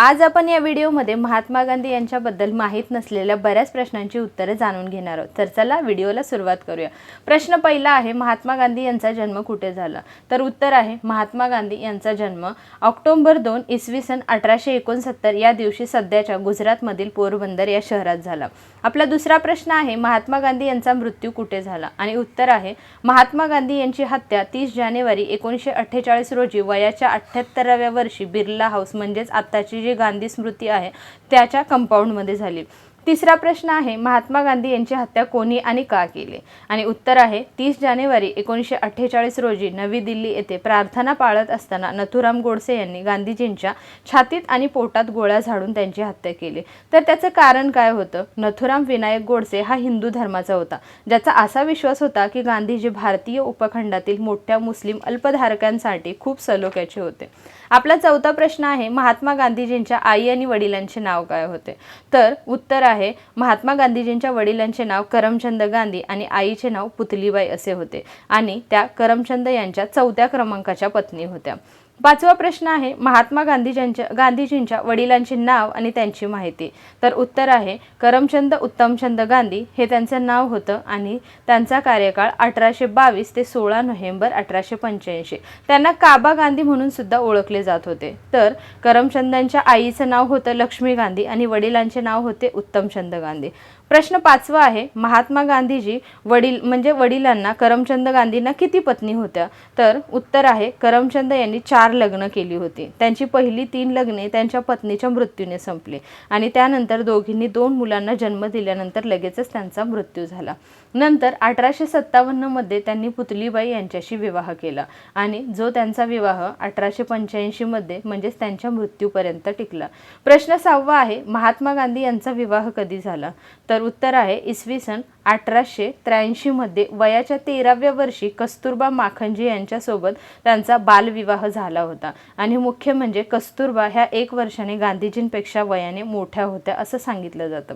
आज आपण या व्हिडिओमध्ये महात्मा गांधी यांच्याबद्दल माहीत नसलेल्या बऱ्याच प्रश्नांची उत्तरे जाणून घेणार आहोत. तर चला व्हिडिओला सुरुवात करूया. प्रश्न पहिला आहे महात्मा गांधी यांचा जन्म कुठे झाला? तर उत्तर आहे महात्मा गांधी यांचा जन्म ऑक्टोबर दोन इसवी सन अठराशे एकोणसत्तर या दिवशी सध्याच्या गुजरातमधील पोरबंदर या शहरात झाला. आपला दुसरा प्रश्न आहे महात्मा गांधी यांचा मृत्यू कुठे झाला? आणि उत्तर आहे महात्मा गांधी यांची हत्या तीस जानेवारी एकोणीसशे अठ्ठेचाळीस रोजी वयाच्या अठ्ठ्याहत्तराव्या वर्षी बिर्ला हाऊस म्हणजेच आत्ताची जी गांधी स्मृती आहे त्याच्या कंपाऊंडमध्ये झाली. तिसरा प्रश्न आहे महात्मा गांधी यांची हत्या कोणी आणि का केली? आणि उत्तर आहे तीस जानेवारी एकोणीसशे अठ्ठेचाळीस रोजी नवी दिल्ली येथे प्रार्थना पाळत असताना नथुराम गोडसे यांनी गांधीजींच्या छातीत आणि पोटात गोळ्या झाडून त्यांची हत्या केली. तर त्याचं कारण काय होतं? नथुराम विनायक गोडसे हा हिंदू धर्माचा होता ज्याचा असा विश्वास होता की गांधीजी भारतीय उपखंडातील मोठ्या मुस्लिम अल्पधारकांसाठी खूप सलोख्याचे होते. आपला चौथा प्रश्न आहे महात्मा गांधीजींच्या आई आणि वडिलांचे नाव काय होते? तर उत्तर आहे महात्मा गांधीजींच्या वडिलांचे नाव करमचंद गांधी आणि आईचे नाव पुतलीबाई असे होते आणि त्या करमचंद यांच्या चौथ्या क्रमांकाच्या पत्नी होत्या. पाचवा प्रश्न आहे महात्मा गांधीजींच्या गांधीजींच्या वडिलांचे नाव आणि त्यांची माहिती. तर उत्तर आहे करमचंद उत्तमचंद गांधी हे त्यांचं नाव होतं आणि त्यांचा कार्यकाळ अठराशे बावीस ते सोळा नोव्हेंबर अठराशे पंच्याऐंशी. त्यांना काबा गांधी म्हणून सुद्धा ओळखले जात होते. तर करमचंदांच्या आईचं नाव होतं लक्ष्मी गांधी आणि वडिलांचे नाव होते उत्तमचंद गांधी. प्रश्न पाचवा आहे महात्मा गांधीजी वडील म्हणजे वडिलांना करमचंद गांधींना किती पत्नी होत्या? तर उत्तर आहे करमचंद यांनी चार लग्न केली होती. त्यांची पहिली तीन लग्ने त्यांच्या पत्नीच्या मृत्यूने संपली आणि त्यानंतर दोघींनी दोन मुलांना जन्म दिल्यानंतर लगेचच त्यांचा मृत्यू झाला. नंतर अठराशे सत्तावन्नमध्ये त्यांनी पुतलीबाई यांच्याशी विवाह केला आणि जो त्यांचा विवाह अठराशे पंच्याऐंशीमध्ये म्हणजेच त्यांच्या मृत्यूपर्यंत टिकला. प्रश्न सहावा आहे महात्मा गांधी यांचा विवाह कधी झाला? तर उत्तर आहे. इसवी सन अठराशे त्र्याऐंशीमध्ये वयाच्या तेराव्या वर्षी कस्तुरबा माखनजी यांच्यासोबत त्यांचा बालविवाह झाला होता. आणि मुख्य म्हणजे कस्तुरबा ह्या एक वर्षाने गांधीजींपेक्षा वयाने मोठ्या होत्या असं सांगितलं जातं.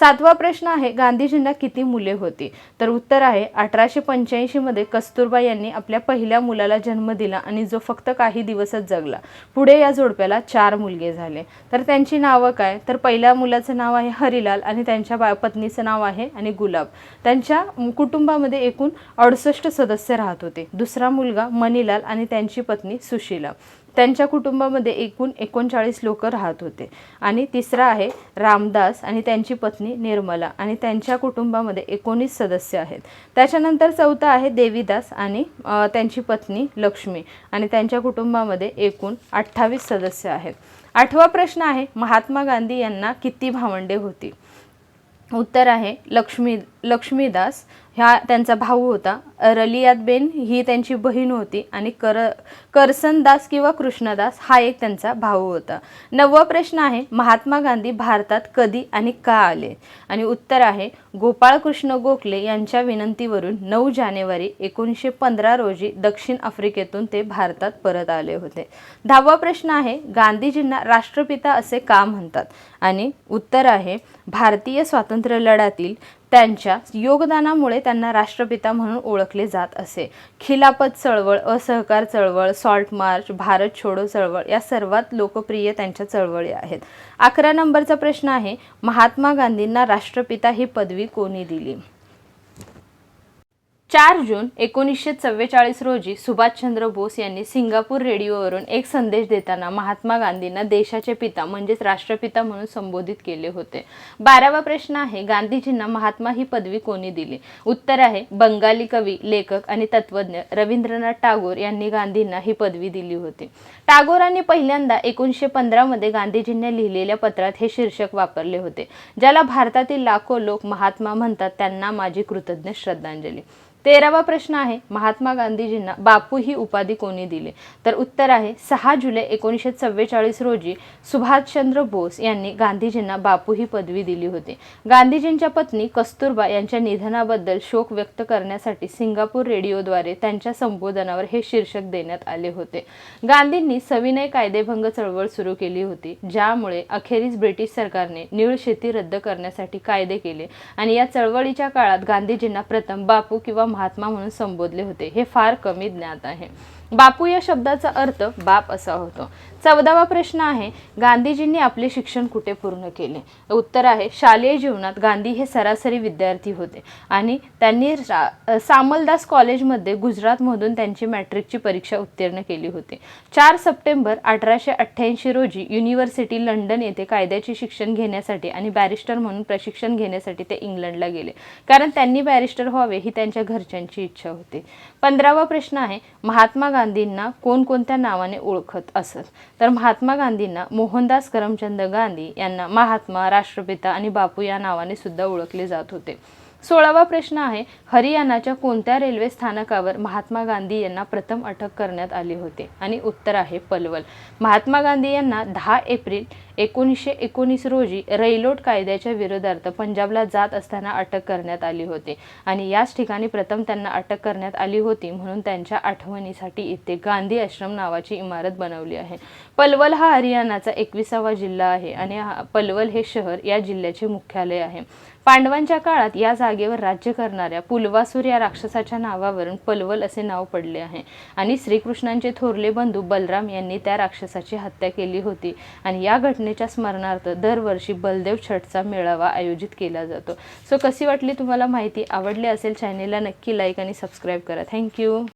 सातवा प्रश्न आहे गांधीजींना किती मुले होती? तर उत्तर आहे अठराशे पंच्याऐंशीमध्ये कस्तुरबा यांनी आपल्या पहिल्या मुलाला जन्म दिला आणि जो फक्त काही दिवसच जगला. पुढे या जोडप्याला चार मुलगे झाले. तर त्यांची नावं काय? तर पहिल्या मुलाचं नाव आहे हरिलाल आणि त्यांच्या बा पत्नीचं नाव आहे आणि गुलाब. त्यांच्या कुटुंबामध्ये एकूण अडुसष्ट सदस्य राहत होते. दुसरा मुलगा मणिलाल आणि त्यांची पत्नी सुशीला. त्यांच्या कुटुंबामध्ये एकूण एकोणचाळीस लोक राहत होते. आणि तिसरा आहे रामदास आणि त्यांची पत्नी निर्मला आणि त्यांच्या कुटुंबामध्ये एकोणीस सदस्य आहेत. त्याच्यानंतर चौथा आहे देवीदास आणि त्यांची पत्नी लक्ष्मी आणि त्यांच्या कुटुंबामध्ये एकूण अठ्ठावीस सदस्य आहेत. आठवा प्रश्न आहे महात्मा गांधी यांना किती भावंडे होती? उत्तर आहे लक्ष्मी लक्ष्मीदास ह्या त्यांचा भाऊ होता. रलियातबेन ही त्यांची बहीण होती आणि कर करसनदास किंवा कृष्णदास हा एक त्यांचा भाऊ होता. नववा प्रश्न आहे महात्मा गांधी भारतात कधी आणि का आले? आणि उत्तर आहे गोपाळकृष्ण गोखले यांच्या विनंतीवरून नऊ जानेवारी एकोणीसशे पंधरा रोजी दक्षिण आफ्रिकेतून ते भारतात परत आले होते. दहावा प्रश्न आहे गांधीजींना राष्ट्रपिता असे का म्हणतात? आणि उत्तर आहे भारतीय स्वातंत्र्य लढ्यातील त्यांच्या योगदानामुळे त्यांना राष्ट्रपिता म्हणून ओळखले जात असे. खिलापत चळवळ असहकार चळवळ सॉल्ट मार्च भारत छोडो चळवळ या सर्वात लोकप्रिय त्यांच्या चळवळी आहेत. अकरा नंबरचा प्रश्न आहे महात्मा गांधींना राष्ट्रपिता ही पदवी कोणी दिली? चार जून एकोणीसशे चव्वेचाळीस रोजी सुभाषचंद्र बोस यांनी सिंगापूर रेडिओवरून एक संदेश देताना महात्मा गांधींना देशाचे पिता म्हणजेच राष्ट्रपिता म्हणून संबोधित केले होते. बारावा प्रश्न आहे गांधीजींना महात्मा ही पदवी कोणी दिली? उत्तर आहे बंगाली कवी लेखक आणि तत्वज्ञ रवींद्रनाथ टागोर यांनी गांधींना ही पदवी दिली होती. टागोरांनी पहिल्यांदा एकोणीसशे पंधरामध्ये गांधीजींनी लिहिलेल्या पत्रात हे शीर्षक वापरले होते. ज्याला भारतातील लाखो लोक महात्मा म्हणतात त्यांना माझी कृतज्ञ श्रद्धांजली. तेरावा प्रश्न आहे महात्मा गांधीजींना बापू ही उपाधी कोणी दिली? तर उत्तर आहे सहा जुलै एकोणीसशे चव्वेचाळीस रोजी सुभाषचंद्र बोस यांनी गांधीजींना बापू ही पदवी दिली होती. गांधीजींच्या पत्नी कस्तुरबा यांच्या निधनाबद्दल शोक व्यक्त करण्यासाठी सिंगापूर रेडिओद्वारे त्यांच्या संबोधनावर हे शीर्षक देण्यात आले होते. गांधींनी सविनय कायदेभंग चळवळ सुरू केली होती ज्यामुळे अखेरीस ब्रिटिश सरकारने निळ शेती रद्द करण्यासाठी कायदे केले आणि या चळवळीच्या काळात गांधीजींना प्रथम बापू किंवा महात्मा म्हणून संबोधले होते. हे फार कमी ज्ञात आहे. बापू या शब्दाचा अर्थ बाप असा होतो. चौदावा प्रश्न आहे गांधीजींनी आपले शिक्षण कुठे पूर्ण केले? उत्तर आहे शालेय जीवनात गांधी हे सरासरी विद्यार्थी होते आणि त्यांनी सामलदास कॉलेजमध्ये गुजरातमधून त्यांची मॅट्रिकची परीक्षा उत्तीर्ण केली होती. चार सप्टेंबर अठराशे अठ्ठ्याऐंशी रोजी युनिव्हर्सिटी लंडन येथे कायद्याचे शिक्षण घेण्यासाठी आणि बॅरिस्टर म्हणून प्रशिक्षण घेण्यासाठी ते इंग्लंडला गेले. कारण त्यांनी बॅरिस्टर व्हावे ही त्यांच्या घरच्यांची इच्छा होती. पंधरावा प्रश्न आहे महात्मा गांधींना कोणकोणत्या नावाने ओळखत असत? तर महात्मा गांधींना मोहनदास करमचंद गांधी यांना महात्मा राष्ट्रपिता आणि बापू या नावाने सुद्धा ओळखले जात होते. सोळावा प्रश्न आहे हरियाणाच्या कोणत्या रेल्वे स्थानकावर महात्मा गांधी यांना प्रथम अटक करण्यात आली होती? आणि उत्तर आहे पलवल. महात्मा गांधी यांना दहा एप्रिल एकोणीसशे एकोणीस रोजी रैलोट कायद्याच्या विरोधार्थ पंजाबला जात असताना अटक करण्यात आली होती. आणि याच ठिकाणी प्रथम त्यांना अटक करण्यात आली होती म्हणून त्यांच्या आठवणीसाठी इथे गांधी आश्रम नावाची इमारत बनवली आहे. पलवल हा हरियाणाचा एकविसावा जिल्हा आहे आणि पलवल हे शहर या जिल्ह्याचे मुख्यालय आहे. पांडवांच्या काळात या जागेवर राज्य करणाऱ्या पुलवासूर या राक्षसाच्या नावावरून पलवल असे नाव पडले आहे. आणि श्रीकृष्णांचे थोरले बंधू बलराम यांनी त्या राक्षसाची हत्या केली होती. आणि या घटनेच्या स्मरणार्थ दरवर्षी बलदेव छठचा मेळावा आयोजित केला जातो. सो कशी वाटली तुम्हाला माहिती आवडली असेल चॅनेलला नक्की लाईक आणि सबस्क्राईब करा. थँक्यू